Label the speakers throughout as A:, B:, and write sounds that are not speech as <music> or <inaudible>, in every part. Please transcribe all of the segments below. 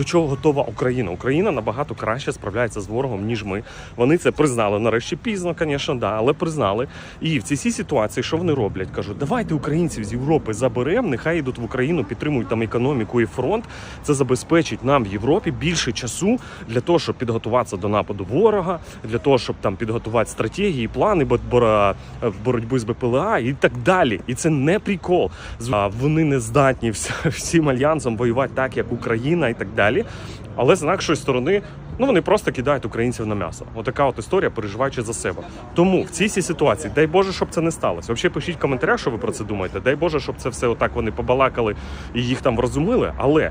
A: До чого готова Україна? Україна набагато краще справляється з ворогом, ніж ми. Вони це признали нарешті пізно, звісно, да, але признали. І в цій ситуації, що вони роблять? Кажуть, давайте українців з Європи заберемо, нехай йдуть в Україну, підтримують там економіку і фронт. Це забезпечить нам в Європі більше часу для того, щоб підготуватися до нападу ворога, для того, щоб там підготувати стратегії, плани бо- бора- з БПЛА і так далі. І це не прикол. Вони не здатні <laughs> всім альянсом воювати так, як Україна і так далі. Але з іншої сторони, ну вони просто кидають українців на м'ясо. Отака от історія, переживаючи за себе. Тому в цій ситуації, дай Боже, щоб це не сталося. Взагалі пишіть в коментарях, що ви про це думаєте. Дай Боже, щоб це все отак вони побалакали і їх там врозумили. Але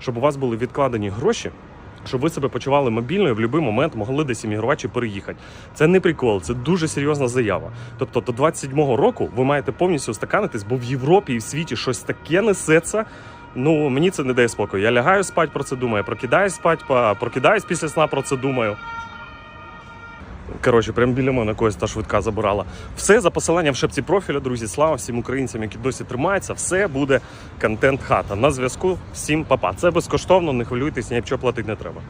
A: щоб у вас були відкладені гроші. Щоб ви себе почували мобільно і в будь-який момент могли десь іммігрувати чи переїхати. Це не прикол, це дуже серйозна заява. Тобто до 27-го року ви маєте повністю устаканитись, бо в Європі і в світі щось таке несеться. Ну мені це не дає спокою. Я лягаю спать про це думаю, прокидаюсь спать, прокидаюсь після сна про це думаю. Коротше, прямо біля мене когось та швидка забирала. Все за посиланням в шепці профіля, друзі. Слава всім українцям, які досі тримаються. Все буде контент хата. На зв'язку. Всім папа. Це безкоштовно, не хвилюйтесь, ні платити не треба.